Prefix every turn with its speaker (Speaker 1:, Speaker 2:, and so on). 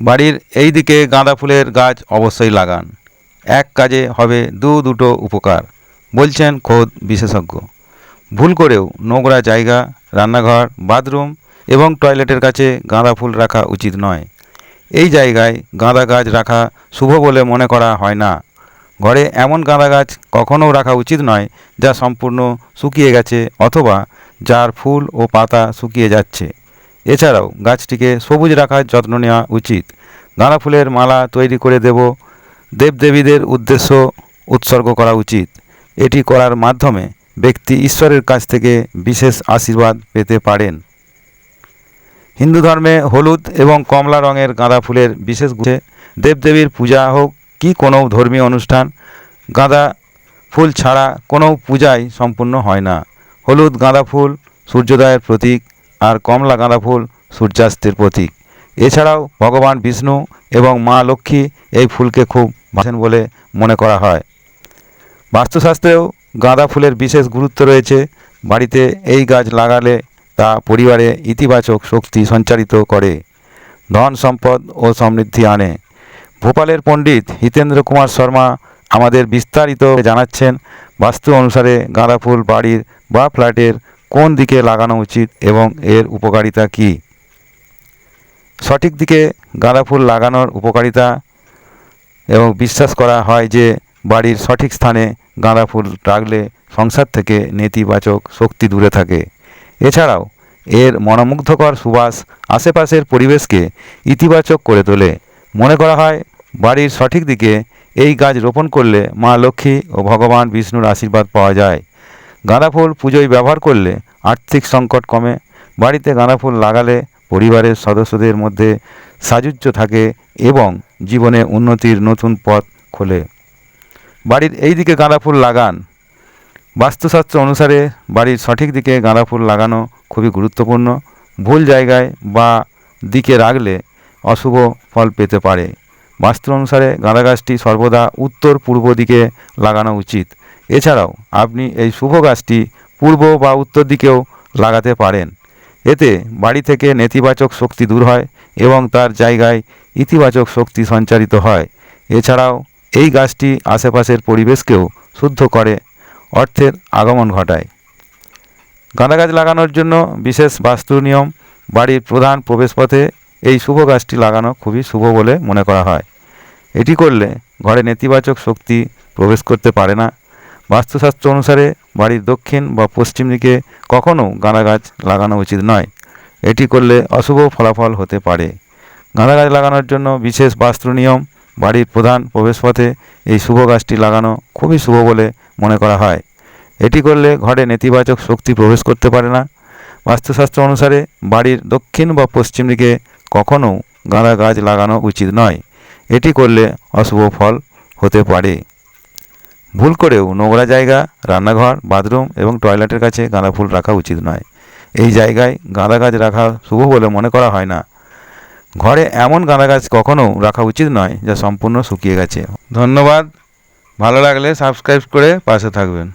Speaker 1: বাড়ির এই দিকে গাঁদা ফুলের গাছ অবশ্যই লাগান। এক কাজে হবে দু দুটো উপকার, বলছেন খোদ বিশেষজ্ঞ। ভুল করেও নোংরা জায়গা, রান্নাঘর, বাথরুম এবং টয়লেটের কাছে গাঁদা ফুল রাখা উচিত নয়। এই জায়গায় গাঁদা গাছ রাখা শুভ বলে মনে করা হয় না। ঘরে এমন গাঁদা গাছ কখনও রাখা উচিত নয় যা সম্পূর্ণ শুকিয়ে গেছে অথবা যার ফুল ও পাতা শুকিয়ে যাচ্ছে। এছাড়াও গাছটিকে সবুজ রাখার যত্ন নেওয়া উচিত। গাঁদা ফুলের মালা তৈরি করে দেব। দেবদেবীদের উদ্দেশ্য উৎসর্গ করা উচিত। এটি করার মাধ্যমে ব্যক্তি ঈশ্বরের কাছ থেকে বিশেষ আশীর্বাদ পেতে পারেন। হিন্দু ধর্মে হলুদ এবং কমলা রঙের গাঁদা ফুলের বিশেষ গুছে দেবদেবীর পূজা হোক কি কোনো ধর্মীয় অনুষ্ঠান, গাঁদা ফুল ছাড়া কোনো পূজাই সম্পূর্ণ হয় না। হলুদ গাঁদা ফুল সূর্যোদয়ের প্রতীক আর কমলা গাঁদা ফুল সূর্যাস্তের প্রতীক। এছাড়াও ভগবান বিষ্ণু এবং মা লক্ষ্মী এই ফুলকে খুব ভাসেন বলে মনে করা হয়। বাস্তুশাস্ত্রেও গাঁদা ফুলের বিশেষ গুরুত্ব রয়েছে। বাড়িতে এই গাছ লাগালে তা পরিবারে ইতিবাচক শক্তি সঞ্চারিত করে, ধন সম্পদ ও সমৃদ্ধি আনে। ভোপালের পণ্ডিত হিতেন্দ্র কুমার শর্মা আমাদের বিস্তারিত জানাচ্ছেন। বাস্তু অনুসারে গাঁদা ফুল বাড়ির বা ফ্ল্যাটের কোন দিকে লাগানো উচিত এবং এর উপকারিতা কী? সঠিক দিকে গাঁদা ফুল লাগানোর উপকারিতা এবং বিশ্বাস করা হয় যে বাড়ির সঠিক স্থানে গাঁদা ফুল রাখলে সংসার থেকে নেতিবাচক শক্তি দূরে থাকে। এছাড়াও, এর মনোমুগ্ধকর সুবাস আশেপাশের পরিবেশকে ইতিবাচক করে তোলে। মনে করা হয়, বাড়ির সঠিক দিকে এই গাছ রোপণ করলে মা লক্ষ্মী ও ভগবান বিষ্ণুর আশীর্বাদ পাওয়া যায়। গাঁদা ফুল পুজোয় ব্যবহার করলে আর্থিক সংকট কমে। বাড়িতে গাঁদা ফুল লাগালে পরিবারের সদস্যদের মধ্যে সাযুজ্য থাকে এবং জীবনে উন্নতির নতুন পথ খোলে। বাড়ির এই দিকে গাঁদা ফুল লাগান। বাস্তুশাস্ত্র অনুসারে বাড়ির সঠিক দিকে গাঁদা ফুল লাগানো খুবই গুরুত্বপূর্ণ। ভুল জায়গায় বা দিকে রাখলে অশুভ ফল পেতে পারে। বাস্তু অনুসারে গাঁদা গাছটি সর্বদা উত্তর পূর্ব দিকে লাগানো উচিত। এছাড়াও আপনি এই শুভ গাছটি পূর্ব বা উত্তর দিকেও লাগাতে পারেন। এতে বাড়ি থেকে নেতিবাচক শক্তি দূর হয় এবং তার জায়গায় ইতিবাচক শক্তি সঞ্চারিত হয়। এছাড়াও এই গাছটি আশেপাশের পরিবেশকেও শুদ্ধ করে অর্থের আগমন ঘটায়। গাঁদা গাছ লাগানোর জন্য বিশেষ বাস্তু নিয়ম, বাড়ির প্রধান প্রবেশপথে এই শুভ গাছটি লাগানো খুবই শুভ বলে মনে করা হয়। এটি করলে ঘরে নেতিবাচক শক্তি প্রবেশ করতে পারে না। বাস্তুশাস্ত্র অনুসারে বাড়ির দক্ষিণ বা পশ্চিম দিকে কখনও গাঁদা গাছ লাগানো উচিত নয়। এটি করলে অশুভ ফলাফল হতে পারে। গাঁদা গাছ লাগানোর জন্য বিশেষ বাস্তু নিয়ম, বাড়ির প্রধান প্রবেশপথে এই শুভ গাছটি লাগানো খুবই শুভ বলে মনে করা হয়। এটি করলে ঘরে নেতিবাচক শক্তি প্রবেশ করতে পারে না। বাস্তুশাস্ত্র অনুসারে বাড়ির দক্ষিণ বা পশ্চিম দিকে কখনও গাঁদা গাছ লাগানো উচিত নয়। এটি করলে অশুভ ফল হতে পারে। ভুল করেও নোংরা জায়গা, রান্নাঘর, বাথরুম এবং টয়লেটের কাছে গাঁদা ফুল রাখা উচিত নয়। এই জায়গায় গাঁদা গাছ রাখা শুভ বলে মনে করা হয় না। ঘরে এমন গাঁদা গাছ কখনও রাখা উচিত নয় যা সম্পূর্ণ শুকিয়ে গেছে। ধন্যবাদ। ভালো লাগলে সাবস্ক্রাইব করে পাশে থাকবেন।